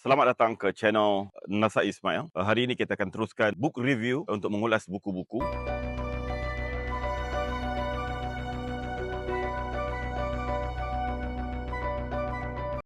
Selamat datang ke channel Nasa Ismail. Hari ini kita akan teruskan book review untuk mengulas buku-buku.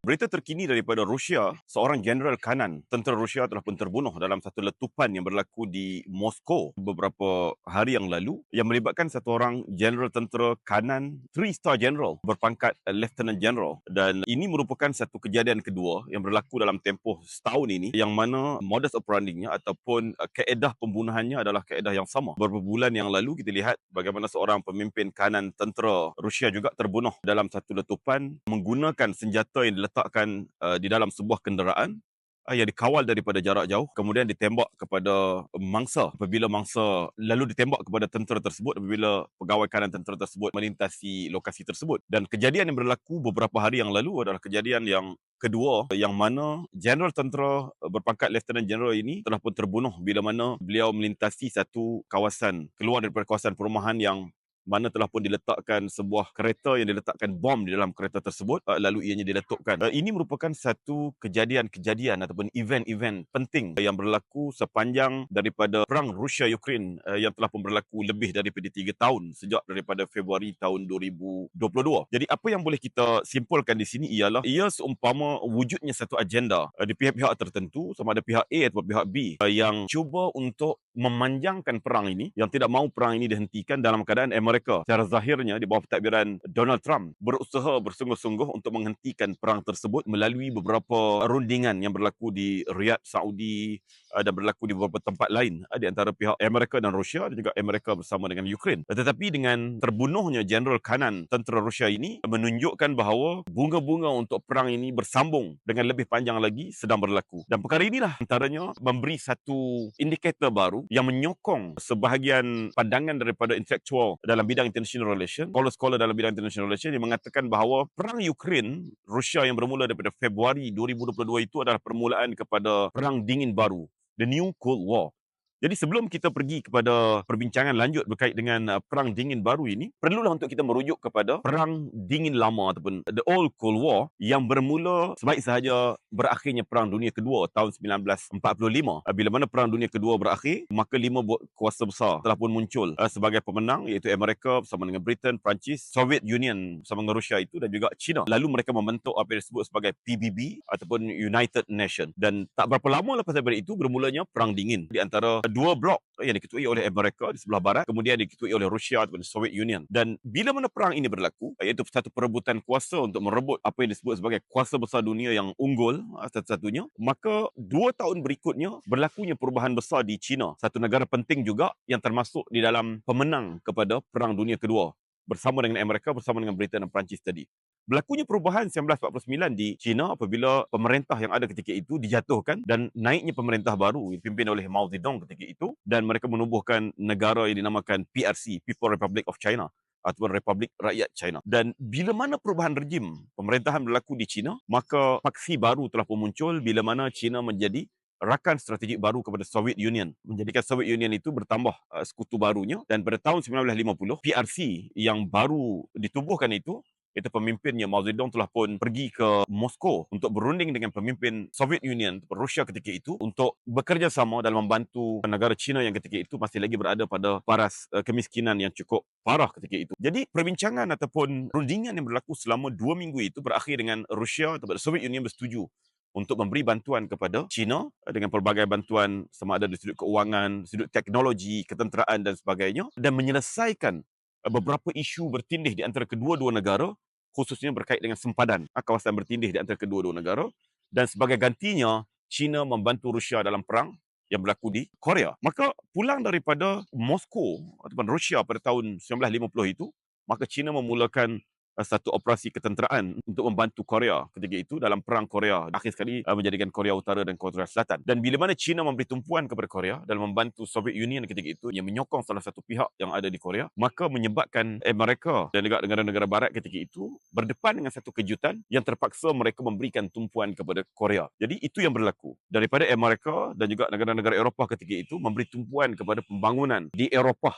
Berita terkini daripada Rusia, seorang jeneral kanan tentera Rusia telah pun terbunuh dalam satu letupan yang berlaku di Moskow beberapa hari yang lalu yang melibatkan satu orang jeneral tentera kanan three star general berpangkat lieutenant general dan ini merupakan satu kejadian kedua yang berlaku dalam tempoh setahun ini yang mana modus operandinya ataupun uh, keedah pembunuhannya adalah keedah yang sama. Beberapa bulan yang lalu kita lihat bagaimana seorang pemimpin kanan tentera Rusia juga terbunuh dalam satu letupan menggunakan senjata yang diletakkan uh, di dalam sebuah kenderaan uh, yang dikawal daripada jarak jauh kemudian ditembak kepada mangsa. Apabila mangsa lalu ditembak kepada tentera tersebut apabila pegawai kanan tentera tersebut melintasi lokasi tersebut. Dan kejadian yang berlaku beberapa hari yang lalu adalah kejadian yang kedua yang mana jeneral tentera berpangkat lieutenant general ini telah pun terbunuh bila mana beliau melintasi satu kawasan keluar daripada kawasan perumahan yang mana telah pun diletakkan sebuah kereta yang diletakkan bom di dalam kereta tersebut uh, lalu ianya diletupkan. Uh, ini merupakan satu kejadian-kejadian ataupun event-event penting yang berlaku sepanjang daripada perang Rusia-Ukraine uh, yang telah pun berlaku lebih daripada tiga tahun sejak daripada Februari tahun 2022. Jadi apa yang boleh kita simpulkan di sini ialah ia seumpama wujudnya satu agenda di pihak-pihak tertentu sama ada pihak A atau pihak B yang cuba untuk memanjangkan perang ini yang tidak mahu perang ini dihentikan dalam keadaan mereka secara zahirnya di bawah pentadbiran Donald Trump berusaha bersungguh-sungguh untuk menghentikan perang tersebut melalui beberapa rundingan yang berlaku di Riyadh, Saudi uh, dan berlaku di beberapa tempat lain uh, di antara pihak Amerika dan Rusia dan juga Amerika bersama dengan Ukraine. Tetapi dengan terbunuhnya Jeneral Kanan tentera Rusia ini menunjukkan bahawa bunga-bunga untuk perang ini bersambung dengan lebih panjang lagi sedang berlaku. Dan perkara inilah antaranya memberi satu indikator baru yang menyokong sebahagian pandangan daripada intelektual dalam dalam bidang international relation, scholar-scholar dalam bidang international relation yang mengatakan bahawa perang Ukraine Rusia yang bermula daripada Februari 2022 itu adalah permulaan kepada perang dingin baru, the new cold war. Jadi sebelum kita pergi kepada perbincangan lanjut berkait dengan uh, perang dingin baru ini, perlulah untuk kita merujuk kepada perang dingin lama ataupun the old cold war yang bermula sebaik sahaja berakhirnya perang dunia kedua tahun 1945. Uh, bila mana perang dunia kedua berakhir, maka lima kuasa besar telah pun muncul uh, sebagai pemenang iaitu Amerika bersama dengan Britain, Perancis, Soviet Union bersama dengan Rusia itu dan juga China. Lalu mereka membentuk apa yang disebut sebagai PBB ataupun United Nation. Dan tak berapa lama lepas daripada itu bermulanya perang dingin di antara dua blok yang diketuai oleh Amerika di sebelah barat kemudian diketuai oleh Rusia ataupun Soviet Union. Dan bila mana perang ini berlaku iaitu satu perebutan kuasa untuk merebut apa yang disebut sebagai kuasa besar dunia yang unggul ah, satu-satunya maka dua tahun berikutnya berlakunya perubahan besar di China. Satu negara penting juga yang termasuk di dalam pemenang kepada perang dunia kedua bersama dengan Amerika bersama dengan Britain dan Perancis tadi Berlakunya perubahan 1949 di China apabila pemerintah yang ada ketika itu dijatuhkan dan naiknya pemerintah baru dipimpin oleh Mao Zedong ketika itu dan mereka menubuhkan negara yang dinamakan PRC, People Republic of China ataupun Republik Rakyat China. Dan bila mana perubahan rejim pemerintahan berlaku di China, maka faksi baru telah pun muncul bila mana China menjadi rakan strategik baru kepada Soviet Union menjadikan Soviet Union itu bertambah uh, sekutu barunya dan pada tahun 1950 PRC yang baru ditubuhkan itu itu pemimpinnya Mao Zedong telah pun pergi ke Moskow untuk berunding dengan pemimpin Soviet Union Rusia ketika itu untuk bekerjasama dalam membantu negara China yang ketika itu masih lagi berada pada paras uh, kemiskinan yang cukup parah ketika itu. Jadi perbincangan ataupun rundingan yang berlaku selama dua minggu itu berakhir dengan Rusia atau Soviet Union bersetuju untuk memberi bantuan kepada China eh, dengan pelbagai bantuan sama ada dari sudut keuangan, sudut teknologi, ketenteraan dan sebagainya dan menyelesaikan eh, beberapa isu bertindih di antara kedua-dua negara khususnya berkait dengan sempadan ah, kawasan bertindih di antara kedua-dua negara dan sebagai gantinya China membantu Rusia dalam perang yang berlaku di Korea. Maka pulang daripada Moskow ataupun Rusia pada tahun 1950 itu, maka China memulakan satu operasi ketenteraan untuk membantu Korea ketika itu dalam perang Korea. Akhir sekali uh, menjadikan Korea Utara dan Korea Selatan. Dan bila mana China memberi tumpuan kepada Korea dalam membantu Soviet Union ketika itu yang menyokong salah satu pihak yang ada di Korea maka menyebabkan Amerika dan juga negara-negara barat ketika itu berdepan dengan satu kejutan yang terpaksa mereka memberikan tumpuan kepada Korea. Jadi itu yang berlaku. Daripada Amerika dan juga negara-negara Eropah ketika itu memberi tumpuan kepada pembangunan di Eropah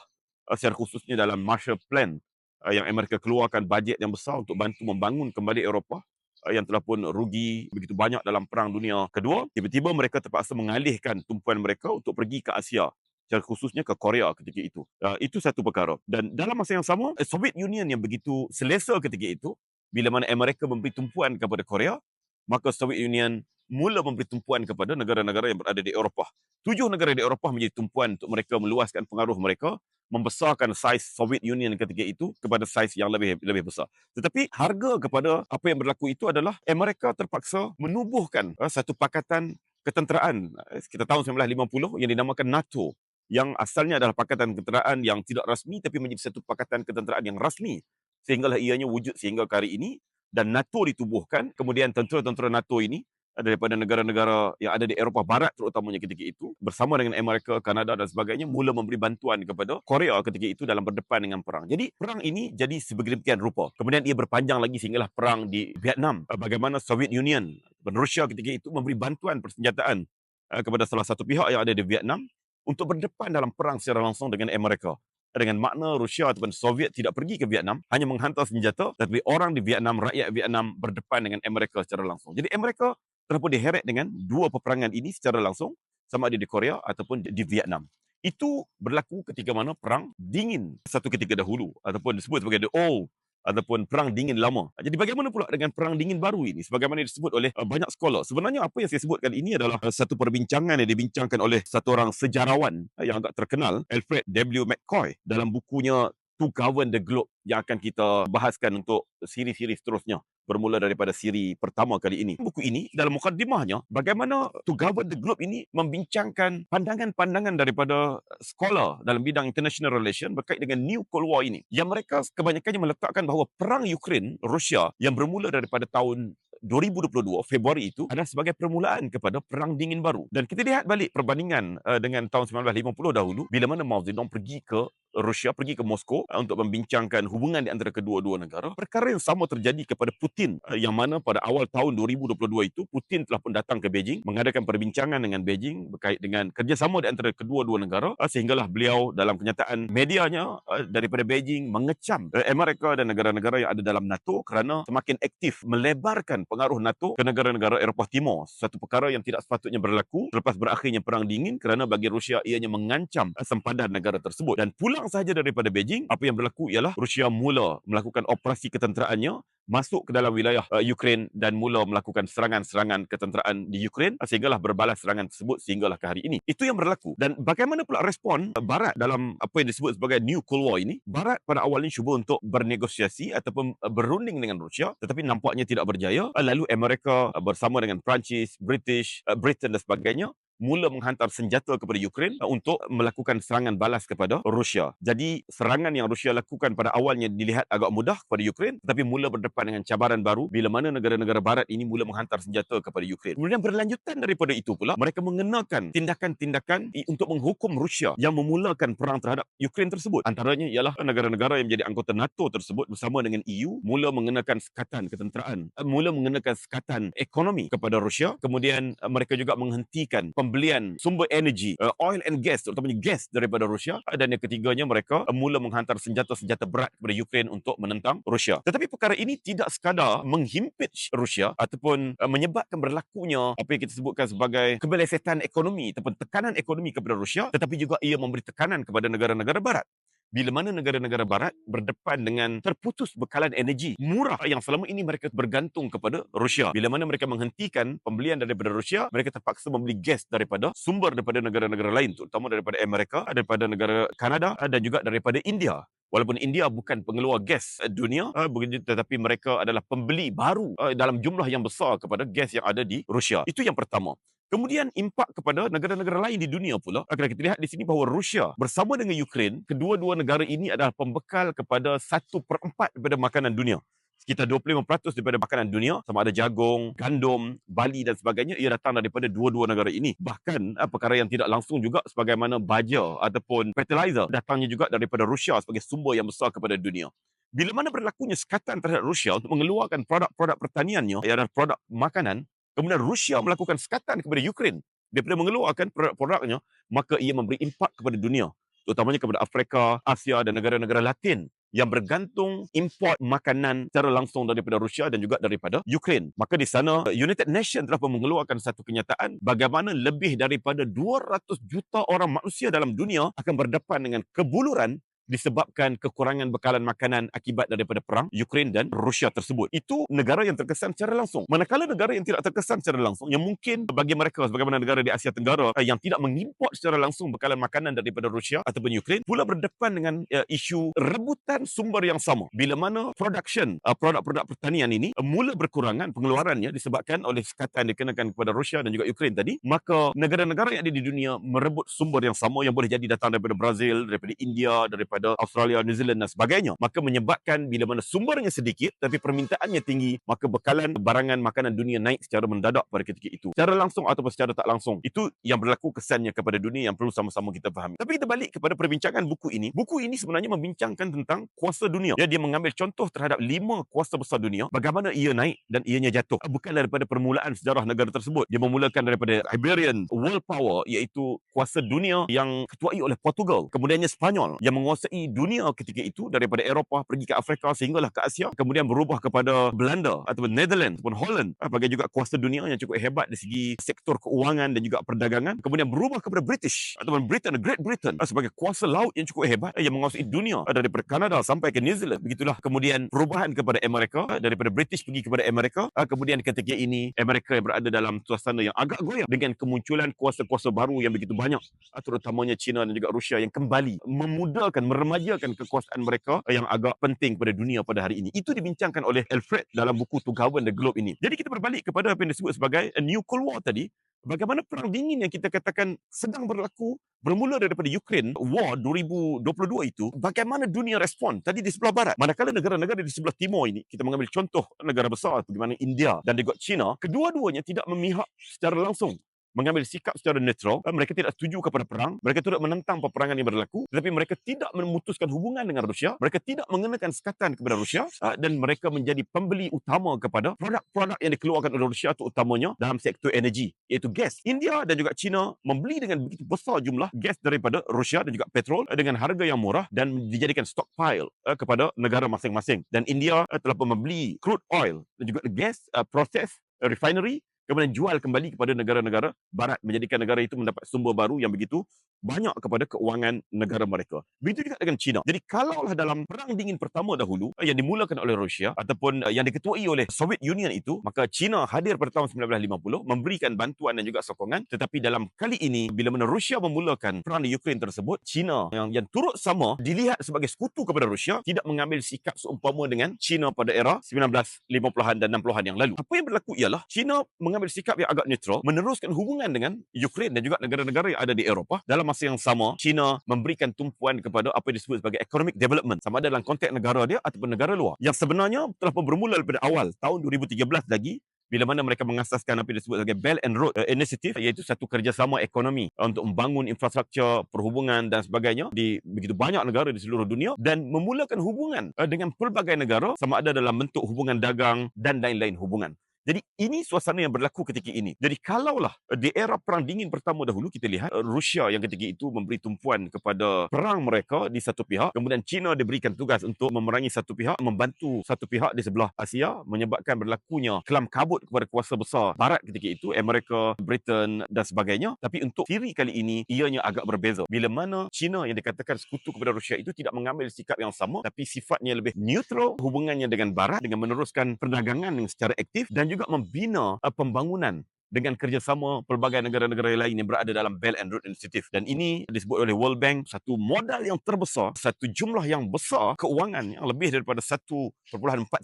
secara khususnya dalam Marshall Plan uh, yang Amerika keluarkan bajet yang besar untuk bantu membangun kembali Eropah uh, yang telah pun rugi begitu banyak dalam perang dunia kedua tiba-tiba mereka terpaksa mengalihkan tumpuan mereka untuk pergi ke Asia secara khususnya ke Korea ketika itu. Uh, itu satu perkara. Dan dalam masa yang sama, eh, Soviet Union yang begitu selesa ketika itu, bila mana Amerika memberi tumpuan kepada Korea, maka Soviet Union mula memberi tumpuan kepada negara-negara yang berada di Eropah. Tujuh negara di Eropah menjadi tumpuan untuk mereka meluaskan pengaruh mereka, membesarkan saiz Soviet Union ketika itu kepada saiz yang lebih lebih besar. Tetapi harga kepada apa yang berlaku itu adalah Amerika terpaksa menubuhkan uh, satu pakatan ketenteraan kita tahun 1950 yang dinamakan NATO yang asalnya adalah pakatan ketenteraan yang tidak rasmi tapi menjadi satu pakatan ketenteraan yang rasmi sehinggalah ianya wujud sehingga hari ini dan NATO ditubuhkan kemudian tentera-tentera NATO ini daripada negara-negara yang ada di Eropah Barat terutamanya ketika itu bersama dengan Amerika, Kanada dan sebagainya mula memberi bantuan kepada Korea ketika itu dalam berdepan dengan perang. Jadi perang ini jadi sebeginian rupa. Kemudian ia berpanjang lagi sehinggalah perang di Vietnam. Bagaimana Soviet Union dan Rusia ketika itu memberi bantuan persenjataan eh, kepada salah satu pihak yang ada di Vietnam untuk berdepan dalam perang secara langsung dengan Amerika. Dengan makna Rusia ataupun Soviet tidak pergi ke Vietnam, hanya menghantar senjata, tetapi orang di Vietnam, rakyat Vietnam berdepan dengan Amerika secara langsung. Jadi Amerika telah pun diheret dengan dua peperangan ini secara langsung, sama ada di Korea ataupun di Vietnam. Itu berlaku ketika mana perang dingin satu ketika dahulu ataupun disebut sebagai the old ataupun perang dingin lama. Jadi bagaimana pula dengan perang dingin baru ini? Sebagaimana disebut oleh uh, banyak sekolah. Sebenarnya apa yang saya sebutkan ini adalah uh, satu perbincangan yang dibincangkan oleh satu orang sejarawan uh, yang agak terkenal, Alfred W. McCoy dalam bukunya To Govern the Globe yang akan kita bahaskan untuk siri-siri seterusnya bermula daripada siri pertama kali ini. Buku ini dalam mukadimahnya bagaimana To Govern the Globe ini membincangkan pandangan-pandangan daripada sekolah dalam bidang international relation berkait dengan New Cold War ini. Yang mereka kebanyakannya meletakkan bahawa perang Ukraine Rusia yang bermula daripada tahun 2022 Februari itu adalah sebagai permulaan kepada perang dingin baru. Dan kita lihat balik perbandingan uh, dengan tahun 1950 dahulu bila mana Mao Zedong pergi ke Rusia pergi ke Moskow uh, untuk membincangkan hubungan di antara kedua-dua negara perkara yang sama terjadi kepada Putin uh, yang mana pada awal tahun 2022 itu Putin telah pun datang ke Beijing mengadakan perbincangan dengan Beijing berkait dengan kerjasama di antara kedua-dua negara sehinggalah beliau dalam kenyataan medianya daripada Beijing mengecam Amerika dan negara-negara yang ada dalam NATO kerana semakin aktif melebarkan pengaruh NATO ke negara-negara Eropah Timur. Satu perkara yang tidak sepatutnya berlaku selepas berakhirnya Perang Dingin kerana bagi Rusia ianya mengancam sempadan negara tersebut. Dan pulang sahaja daripada Beijing, apa yang berlaku ialah Rusia mula melakukan operasi ketenteraannya masuk ke dalam wilayah uh, Ukraine dan mula melakukan serangan-serangan ketenteraan di Ukraine sehinggalah berbalas serangan tersebut sehinggalah ke hari ini. Itu yang berlaku. Dan bagaimana pula respon uh, Barat dalam apa yang disebut sebagai New Cold War ini? Barat pada awalnya cuba untuk bernegosiasi ataupun uh, berunding dengan Rusia tetapi nampaknya tidak berjaya. Uh, lalu Amerika uh, bersama dengan Perancis, British, uh, Britain dan sebagainya mula menghantar senjata kepada Ukraine uh, untuk melakukan serangan balas kepada Rusia. Jadi serangan yang Rusia lakukan pada awalnya dilihat agak mudah kepada Ukraine tetapi mula berdepan dengan cabaran baru bila mana negara-negara barat ini mula menghantar senjata kepada Ukraine. Kemudian berlanjutan daripada itu pula mereka mengenakan tindakan-tindakan untuk menghukum Rusia yang memulakan perang terhadap Ukraine tersebut. Antaranya ialah negara-negara yang menjadi anggota NATO tersebut bersama dengan EU mula mengenakan sekatan ketenteraan, uh, mula mengenakan sekatan ekonomi kepada Rusia. Kemudian uh, mereka juga menghentikan pembelian sumber energi uh, oil and gas terutamanya gas daripada Rusia dan yang ketiganya mereka uh, mula menghantar senjata-senjata berat kepada Ukraine untuk menentang Rusia. Tetapi perkara ini tidak sekadar menghimpit Rusia ataupun uh, menyebabkan berlakunya apa yang kita sebutkan sebagai kebelesetan ekonomi ataupun tekanan ekonomi kepada Rusia tetapi juga ia memberi tekanan kepada negara-negara barat bila mana negara-negara barat berdepan dengan terputus bekalan energi murah yang selama ini mereka bergantung kepada Rusia. Bila mana mereka menghentikan pembelian daripada Rusia, mereka terpaksa membeli gas daripada sumber daripada negara-negara lain, terutama daripada Amerika, daripada negara Kanada dan juga daripada India. Walaupun India bukan pengeluar gas dunia, eh, tetapi mereka adalah pembeli baru eh, dalam jumlah yang besar kepada gas yang ada di Rusia. Itu yang pertama. Kemudian impak kepada negara-negara lain di dunia pula. Akan kita lihat di sini bahawa Rusia bersama dengan Ukraine, kedua-dua negara ini adalah pembekal kepada satu per empat daripada makanan dunia. Sekitar 25% daripada makanan dunia, sama ada jagung, gandum, bali dan sebagainya, ia datang daripada dua-dua negara ini. Bahkan eh, perkara yang tidak langsung juga sebagaimana baja ataupun fertilizer datangnya juga daripada Rusia sebagai sumber yang besar kepada dunia. Bila mana berlakunya sekatan terhadap Rusia untuk mengeluarkan produk-produk pertaniannya, iaitu produk makanan, Kemudian Rusia melakukan sekatan kepada Ukraine daripada mengeluarkan produk-produknya, maka ia memberi impak kepada dunia, terutamanya kepada Afrika, Asia dan negara-negara Latin yang bergantung import makanan secara langsung daripada Rusia dan juga daripada Ukraine. Maka di sana United Nations telah mengeluarkan satu kenyataan bagaimana lebih daripada 200 juta orang manusia dalam dunia akan berdepan dengan kebuluran disebabkan kekurangan bekalan makanan akibat daripada perang Ukraine dan Rusia tersebut. Itu negara yang terkesan secara langsung. Manakala negara yang tidak terkesan secara langsung, yang mungkin bagi mereka sebagaimana negara di Asia Tenggara eh, yang tidak mengimport secara langsung bekalan makanan daripada Rusia ataupun Ukraine, pula berdepan dengan uh, isu rebutan sumber yang sama. Bila mana production uh, produk-produk pertanian ini uh, mula berkurangan pengeluarannya disebabkan oleh sekatan dikenakan kepada Rusia dan juga Ukraine tadi, maka negara-negara yang ada di dunia merebut sumber yang sama yang boleh jadi datang daripada Brazil, daripada India, daripada daripada Australia, New Zealand dan sebagainya. Maka menyebabkan bila mana sumbernya sedikit tapi permintaannya tinggi, maka bekalan barangan makanan dunia naik secara mendadak pada ketika itu. Secara langsung ataupun secara tak langsung. Itu yang berlaku kesannya kepada dunia yang perlu sama-sama kita fahami. Tapi kita balik kepada perbincangan buku ini. Buku ini sebenarnya membincangkan tentang kuasa dunia. Ya, dia mengambil contoh terhadap lima kuasa besar dunia. Bagaimana ia naik dan ianya jatuh. Bukan daripada permulaan sejarah negara tersebut. Dia memulakan daripada Iberian World Power iaitu kuasa dunia yang ketuai oleh Portugal. Kemudiannya Spanyol yang menguasai menguasai dunia ketika itu daripada Eropah pergi ke Afrika sehinggalah ke Asia kemudian berubah kepada Belanda ataupun Netherlands ataupun Holland. Sebagai juga kuasa dunia yang cukup hebat dari segi sektor keuangan dan juga perdagangan. Kemudian berubah kepada British ataupun Britain Great Britain sebagai kuasa laut yang cukup hebat yang menguasai dunia daripada Kanada sampai ke New Zealand. Begitulah kemudian perubahan kepada Amerika daripada British pergi kepada Amerika kemudian ketika ini Amerika yang berada dalam suasana yang agak goyang dengan kemunculan kuasa-kuasa baru yang begitu banyak terutamanya China dan juga Rusia yang kembali memudahkan meremajakan kekuasaan mereka yang agak penting pada dunia pada hari ini. Itu dibincangkan oleh Alfred dalam buku To Govern the Globe ini. Jadi kita berbalik kepada apa yang disebut sebagai a new cold war tadi. Bagaimana perang dingin yang kita katakan sedang berlaku bermula daripada Ukraine war 2022 itu bagaimana dunia respon tadi di sebelah barat manakala negara-negara di sebelah timur ini kita mengambil contoh negara besar seperti India dan juga China kedua-duanya tidak memihak secara langsung mengambil sikap secara netral. Eh, mereka tidak setuju kepada perang. Mereka tidak menentang peperangan yang berlaku. Tetapi mereka tidak memutuskan hubungan dengan Rusia. Mereka tidak mengenakan sekatan kepada Rusia. Eh, dan mereka menjadi pembeli utama kepada produk-produk yang dikeluarkan oleh Rusia terutamanya dalam sektor energi. Iaitu gas. India dan juga China membeli dengan begitu besar jumlah gas daripada Rusia dan juga petrol eh, dengan harga yang murah dan dijadikan stockpile kepada negara masing-masing. Dan India telah membeli crude oil dan juga gas proses refinery kemudian jual kembali kepada negara-negara barat menjadikan negara itu mendapat sumber baru yang begitu banyak kepada keuangan negara mereka. Begitu juga dengan China. Jadi kalaulah dalam perang dingin pertama dahulu yang dimulakan oleh Rusia ataupun eh, yang diketuai oleh Soviet Union itu, maka China hadir pada tahun 1950 memberikan bantuan dan juga sokongan. Tetapi dalam kali ini bila mana Rusia memulakan perang di Ukraine tersebut, China yang yang turut sama dilihat sebagai sekutu kepada Rusia tidak mengambil sikap seumpama dengan China pada era 1950-an dan 60-an yang lalu. Apa yang berlaku ialah China mengambil sikap yang agak netral, meneruskan hubungan dengan Ukraine dan juga negara-negara yang ada di Eropah. Dalam masa yang sama, China memberikan tumpuan kepada apa yang disebut sebagai economic development, sama ada dalam konteks negara dia ataupun negara luar. Yang sebenarnya telah bermula daripada awal, tahun 2013 lagi, bila mana mereka mengasaskan apa yang disebut sebagai Belt and Road uh, Initiative iaitu satu kerjasama ekonomi untuk membangun infrastruktur perhubungan dan sebagainya di begitu banyak negara di seluruh dunia dan memulakan hubungan uh, dengan pelbagai negara sama ada dalam bentuk hubungan dagang dan lain-lain hubungan. Jadi ini suasana yang berlaku ketika ini. Jadi kalaulah eh, di era perang dingin pertama dahulu kita lihat eh, Rusia yang ketika itu memberi tumpuan kepada perang mereka di satu pihak, kemudian China diberikan tugas untuk memerangi satu pihak, membantu satu pihak di sebelah Asia menyebabkan berlakunya kelam kabut kepada kuasa besar barat ketika itu, Amerika, Britain dan sebagainya. Tapi untuk siri kali ini ianya agak berbeza. Bila mana China yang dikatakan sekutu kepada Rusia itu tidak mengambil sikap yang sama tapi sifatnya lebih neutral hubungannya dengan barat dengan meneruskan perdagangan secara aktif dan juga juga membina uh, pembangunan dengan kerjasama pelbagai negara-negara lain yang berada dalam Belt and Road Initiative. Dan ini disebut oleh World Bank satu modal yang terbesar, satu jumlah yang besar keuangan yang lebih daripada 1.4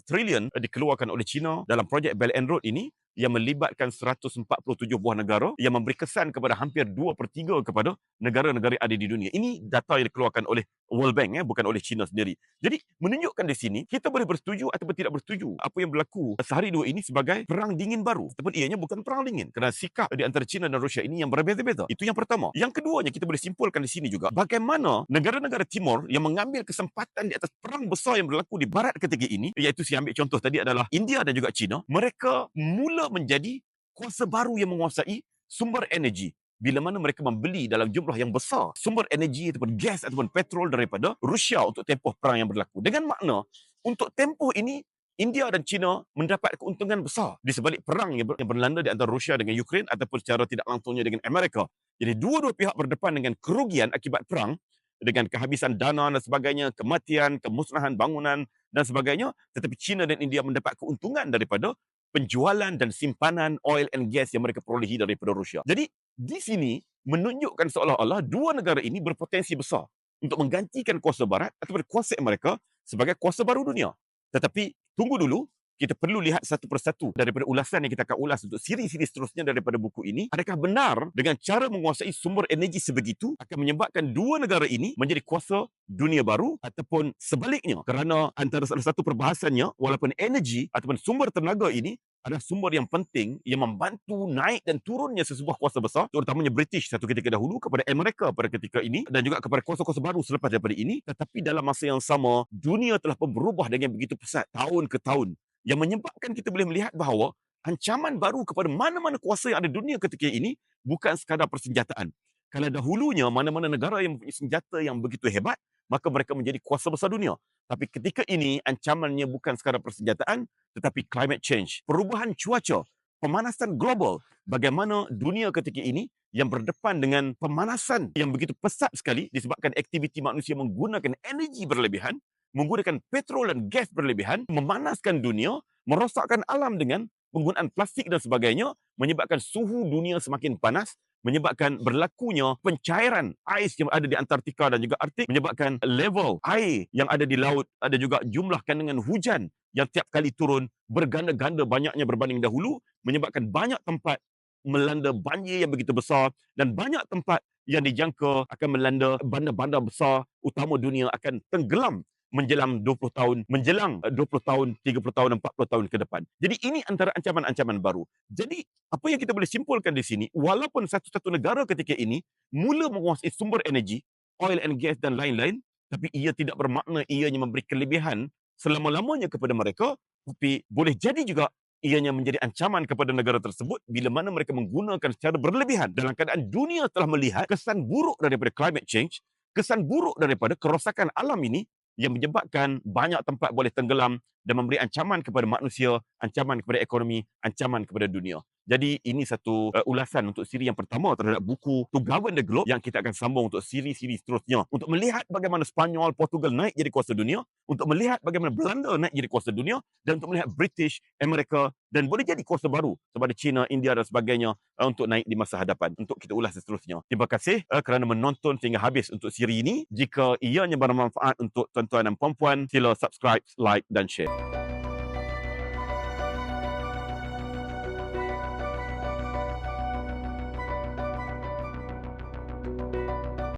trilion dikeluarkan oleh China dalam projek Belt and Road ini yang melibatkan 147 buah negara yang memberi kesan kepada hampir 2 per 3 kepada negara-negara ada di dunia. Ini data yang dikeluarkan oleh World Bank, ya, bukan oleh China sendiri. Jadi, menunjukkan di sini, kita boleh bersetuju ataupun tidak bersetuju apa yang berlaku sehari dua ini sebagai perang dingin baru. Ataupun ianya bukan perang dingin. Kerana sikap di antara China dan Rusia ini yang berbeza-beza. Itu yang pertama. Yang keduanya, kita boleh simpulkan di sini juga, bagaimana negara-negara timur yang mengambil kesempatan di atas perang besar yang berlaku di barat ketika ini, iaitu saya ambil contoh tadi adalah India dan juga China, mereka mula menjadi kuasa baru yang menguasai sumber energi bila mana mereka membeli dalam jumlah yang besar sumber energi ataupun gas ataupun petrol daripada Rusia untuk tempoh perang yang berlaku. Dengan makna untuk tempoh ini India dan China mendapat keuntungan besar di sebalik perang yang, ber, yang berlanda di antara Rusia dengan Ukraine ataupun secara tidak langsungnya dengan Amerika. Jadi dua-dua pihak berdepan dengan kerugian akibat perang dengan kehabisan dana dan sebagainya, kematian, kemusnahan bangunan dan sebagainya. Tetapi China dan India mendapat keuntungan daripada penjualan dan simpanan oil and gas yang mereka perolehi daripada Rusia. Jadi di sini menunjukkan seolah-olah dua negara ini berpotensi besar untuk menggantikan kuasa barat ataupun kuasa Amerika sebagai kuasa baru dunia. Tetapi tunggu dulu, kita perlu lihat satu persatu daripada ulasan yang kita akan ulas untuk siri-siri seterusnya daripada buku ini. Adakah benar dengan cara menguasai sumber energi sebegitu akan menyebabkan dua negara ini menjadi kuasa dunia baru ataupun sebaliknya? Kerana antara salah satu perbahasannya, walaupun energi ataupun sumber tenaga ini adalah sumber yang penting yang membantu naik dan turunnya sesebuah kuasa besar terutamanya British satu ketika dahulu kepada Amerika pada ketika ini dan juga kepada kuasa-kuasa baru selepas daripada ini. Tetapi dalam masa yang sama dunia telah berubah dengan begitu pesat tahun ke tahun yang menyebabkan kita boleh melihat bahawa ancaman baru kepada mana-mana kuasa yang ada dunia ketika ini bukan sekadar persenjataan. Kalau dahulunya mana-mana negara yang mempunyai senjata yang begitu hebat maka mereka menjadi kuasa besar dunia tapi ketika ini ancamannya bukan sekadar persenjataan tetapi climate change, perubahan cuaca, pemanasan global. Bagaimana dunia ketika ini yang berdepan dengan pemanasan yang begitu pesat sekali disebabkan aktiviti manusia menggunakan energi berlebihan, menggunakan petrol dan gas berlebihan, memanaskan dunia, merosakkan alam dengan penggunaan plastik dan sebagainya, menyebabkan suhu dunia semakin panas, menyebabkan berlakunya pencairan ais yang ada di Antartika dan juga Arktik menyebabkan level air yang ada di laut ada juga jumlah kandungan hujan yang tiap kali turun berganda-ganda banyaknya berbanding dahulu menyebabkan banyak tempat melanda banjir yang begitu besar dan banyak tempat yang dijangka akan melanda bandar-bandar besar utama dunia akan tenggelam menjelang 20 tahun, menjelang 20 eh, tahun, 30 tahun, 40 tahun ke depan. Jadi ini antara ancaman-ancaman baru. Jadi apa yang kita boleh simpulkan di sini, walaupun satu-satu negara ketika ini mula menguasai sumber energi, oil and gas dan lain-lain, tapi ia tidak bermakna ianya memberi kelebihan selama-lamanya kepada mereka, tapi boleh jadi juga ianya menjadi ancaman kepada negara tersebut bila mana mereka menggunakan secara berlebihan dalam keadaan dunia telah melihat kesan buruk daripada climate change, kesan buruk daripada kerosakan alam ini yang menyebabkan banyak tempat boleh tenggelam dan memberi ancaman kepada manusia, ancaman kepada ekonomi, ancaman kepada dunia. Jadi ini satu uh, ulasan untuk siri yang pertama terhadap buku To Govern the Globe yang kita akan sambung untuk siri-siri seterusnya. Untuk melihat bagaimana Spanyol, Portugal naik jadi kuasa dunia. Untuk melihat bagaimana Belanda naik jadi kuasa dunia. Dan untuk melihat British, Amerika dan boleh jadi kuasa baru seperti China, India dan sebagainya uh, untuk naik di masa hadapan. Untuk kita ulas seterusnya. Terima kasih uh, kerana menonton sehingga habis untuk siri ini. Jika ianya bermanfaat untuk tuan-tuan dan puan-puan, sila subscribe, like dan share.